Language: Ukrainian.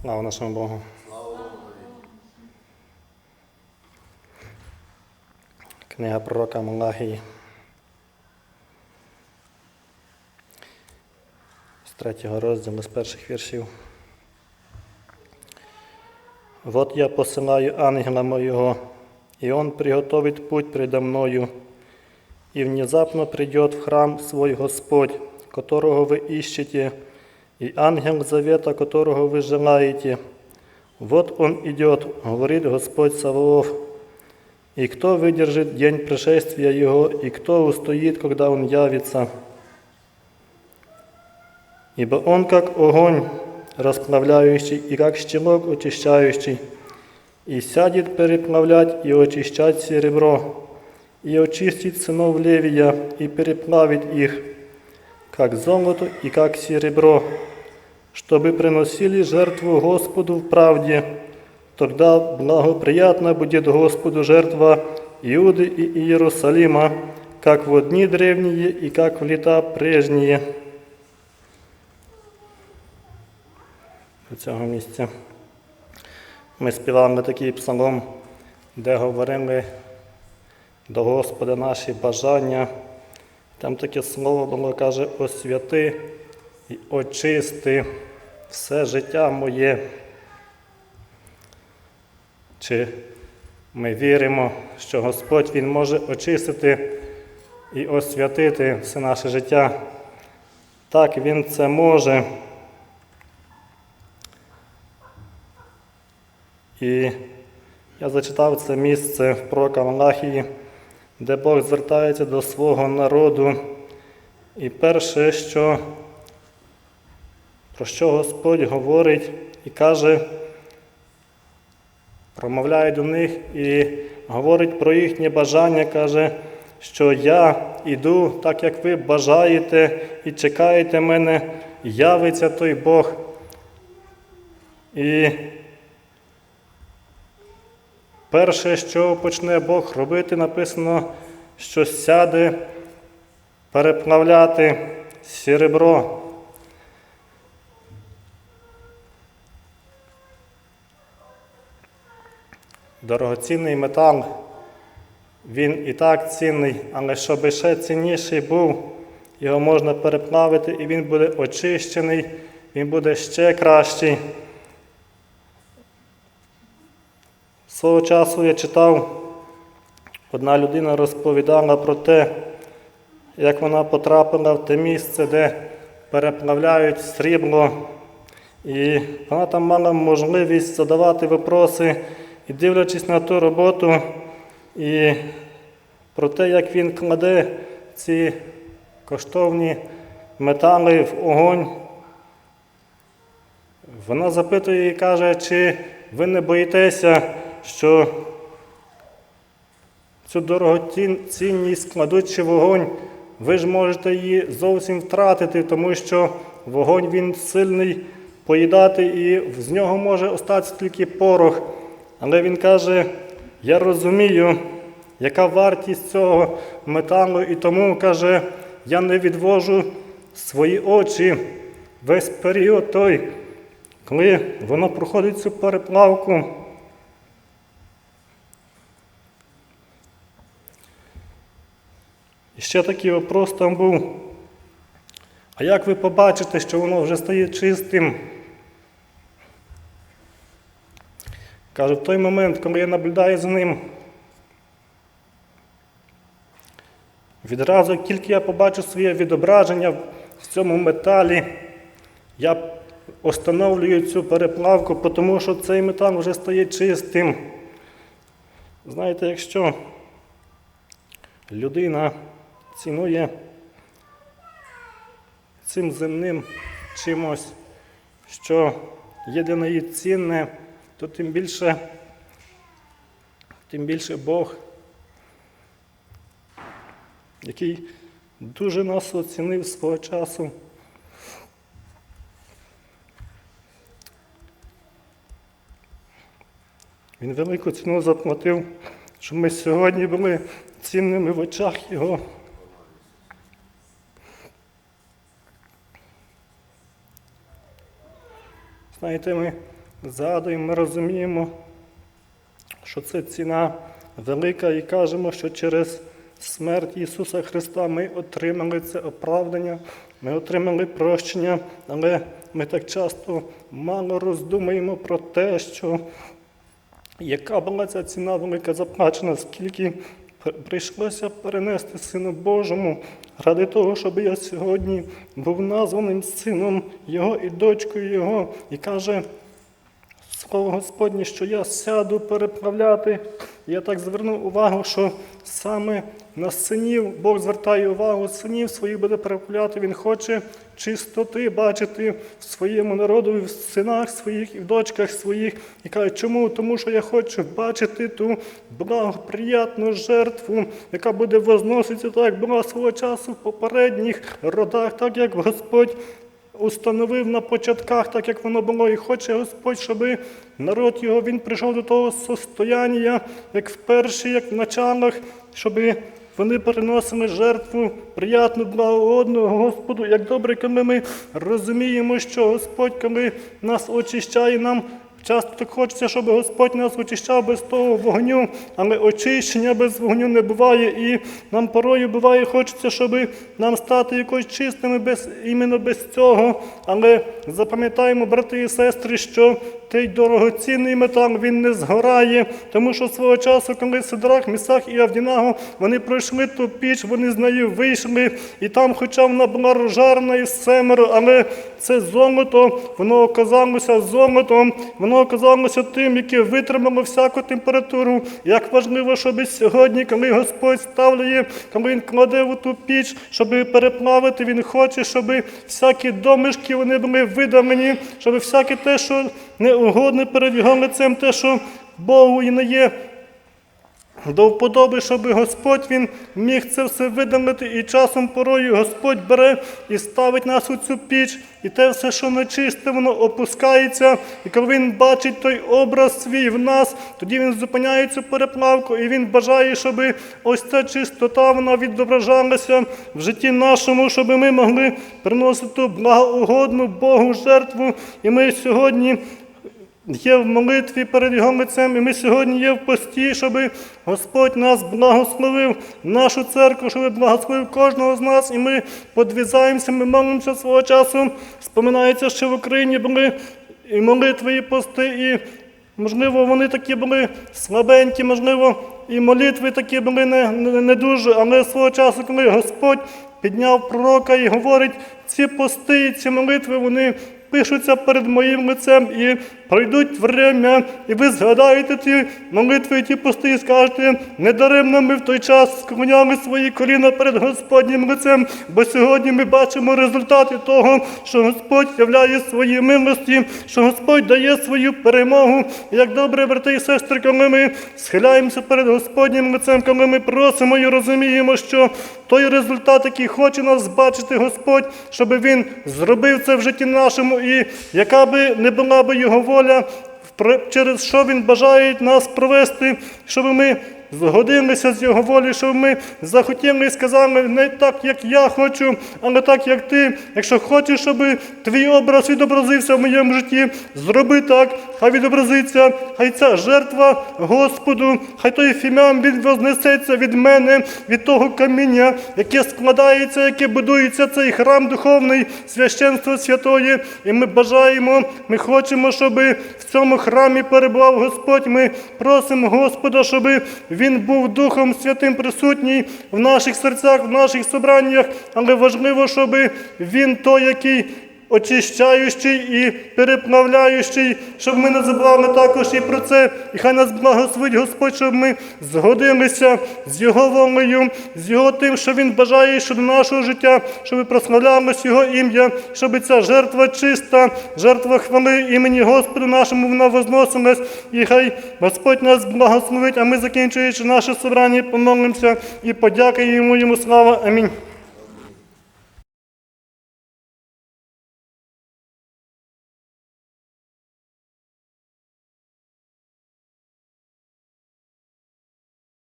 Слава нашому Богу. Книга пророка Малахії. З третього розділу, з перших віршів. Вот я посылаю ангела моего, и он приготовит путь предо мною, и внезапно придет в храм свой Господь, которого вы ищете, и ангел завета, которого вы желаете. Вот он идет, говорит Господь Саваоф. И кто выдержит день пришествия Его, и кто устоит, когда Он явится? Ибо Он как огонь, расплавляющий, и как щелок очищающий, и сядет переплавлять и очищать серебро, и очистит сынов Левия, и переплавит их, как золото и как серебро, чтобы приносили жертву Господу в правде, тогда благоприятна будет Господу жертва Иуды и Иерусалима, как в дни древние и как в лета прежние. До цього місця ми співали такий псалом, де говорили до Господа наші бажання. Там таке слово було, каже, освяти і очисти все життя моє. Чи ми віримо, що Господь Він може очистити і освятити все наше життя? Так, Він це може. І я зачитав це місце в пророка Малахії, де Бог звертається до свого народу. І перше, що, про що Господь говорить і каже, промовляє до них і говорить про їхнє бажання, каже, що я іду, так як ви бажаєте і чекаєте мене, явиться той Бог. І перше, що почне Бог робити, написано, що сяде переплавляти серебро. Дорогоцінний метал, він і так цінний, але щоб ще цінніший був, його можна переплавити і він буде очищений, він буде ще кращий. Свого часу я читав, одна людина розповідала про те, як вона потрапила в те місце, де переплавляють срібло, і вона там мала можливість задавати випроси. І дивлячись на ту роботу і про те, як він кладе ці коштовні метали в огонь, вона запитує і каже, чи ви не боїтеся, що цю дорогоцінність кладучи в огонь, ви ж можете її зовсім втратити, тому що вогонь він сильний поїдати, і з нього може остатися тільки порох. Але він каже, я розумію, яка вартість цього металу, і тому каже, я не відвожу свої очі весь період той, коли воно проходить цю переплавку. І ще такий вопрос там був. А як ви побачите, що воно вже стає чистим? Каже, в той момент, коли я наблюдаю за ним, відразу, тільки я побачу своє відображення в цьому металі, я остановлюю цю переплавку, тому що цей метал вже стає чистим. Знаєте, якщо людина цінує цим земним чимось, що є для неї цінне, то тим більше, тим більше Бог, який дуже нас оцінив свого часу. Він велику ціну заплатив, щоб ми сьогодні були цінними в очах Його. Знаєте, ми згадуємо, ми розуміємо, що це ціна велика, і кажемо, що через смерть Ісуса Христа ми отримали це оправдання, ми отримали прощення, але ми так часто мало роздумуємо про те, що яка була ця ціна велика заплачена, скільки прийшлося перенести Сину Божому ради того, щоб я сьогодні був названим сином Його і дочкою Його, і каже, Слово Господнє, що я сяду переправляти. Я так звернув увагу, що саме на синів Бог звертає увагу, синів своїх буде переправляти. Він хоче чистоти бачити в своєму народу, в синах своїх і в дочках своїх. І каже, чому? Тому що я хочу бачити ту благоприятну жертву, яка буде возноситися так, як була свого часу в попередніх родах, так як Господь установив на початках, так як воно було, і хоче Господь, щоб народ його він прийшов до того состояння, як в перші, як в началах, щоб вони переносили жертву приятну, благоодного Господу. Як добре, коли ми розуміємо, що Господь, коли нас очищає, нам Часто так хочеться, щоб Господь нас очищав без того вогню, але очищення без вогню не буває. І нам порою буває, хочеться, щоб нам стати якось чистими без, іменно без цього. Але запам'ятаємо, брати і сестри, що той дорогоцінний метал він не згорає, тому що свого часу, коли Сидрах, Місах і Авдінаго, вони пройшли ту піч, вони з нею вийшли, і там, хоча вона була розжарена і семеро, але це золото, воно оказалося золотом, воно оказалося тим, яке витримало всяку температуру. Як важливо, щоб сьогодні, коли Господь ставляє, коли Він кладе в ту піч, щоб переплавити, Він хоче, щоб всякі домишки вони були видалені, щоб всяке те, що не угодне перед його лицем, те, що Богу і не є до вподоби, щоб Господь Він міг це все видалити, і часом порою Господь бере і ставить нас у цю піч, і те все, що нечисте, воно опускається. І коли він бачить той образ свій в нас, тоді він зупиняє цю переплавку, і він бажає, щоб ось ця чистота вона відображалася в житті нашому, щоб ми могли приносити благоугодну Богу жертву. І ми сьогодні є в молитві перед Його лицем, і ми сьогодні є в пості, щоб Господь нас благословив, нашу церкву, щоб благословив кожного з нас, і ми подвізаємося, ми молимося свого часу. Споминається, що в Україні були і молитви, і пости, і можливо вони такі були слабенькі, можливо, і молитви такі були не, не, не дуже, але свого часу, коли Господь підняв пророка і говорить, ці пости, ці молитви, вони пишуться перед моїм лицем і пройдуть время, і ви згадаєте ті молитви, і ті пости, і скажете, недаремно ми в той час склоняли свої коліна перед Господнім лицем, бо сьогодні ми бачимо результати того, що Господь являє свої милості, що Господь дає свою перемогу. І як добре, брати і сестри, коли ми схиляємося перед Господнім лицем, коли ми просимо і розуміємо, що той результат, який хоче нас бачити Господь, щоб Він зробив це в житті нашому, і яка би не була би його воля, через що Він бажає нас провести, щоб ми згодилися з його волею, щоб ми захотіли і сказали не так, як я хочу, але так, як ти. Якщо хочеш, щоб твій образ відобразився в моєму житті, зроби так, хай відобразиться, хай ця жертва Господу, хай той фіміам він вознесеться від мене, від того каміння, яке складається, яке будується цей храм духовний, священство святої. І ми бажаємо, ми хочемо, щоб в цьому храмі перебував Господь. Ми просимо Господа, щоб Він був Духом Святим присутній в наших серцях, в наших собраннях, але важливо, щоб Він той, який очищаючий і переплавляючий, щоб ми не забували також і про це. І хай нас благословить Господь, щоб ми згодилися з Його волею, з Його тим, що Він бажає щодо нашого життя, щоб прославлялось Його ім'я, щоб ця жертва чиста, жертва хвали імені Господу нашому вона возносилась. І хай Господь нас благословить, а ми, закінчуючи наше собрання, помолимося і подякуємо йому слава. Амінь.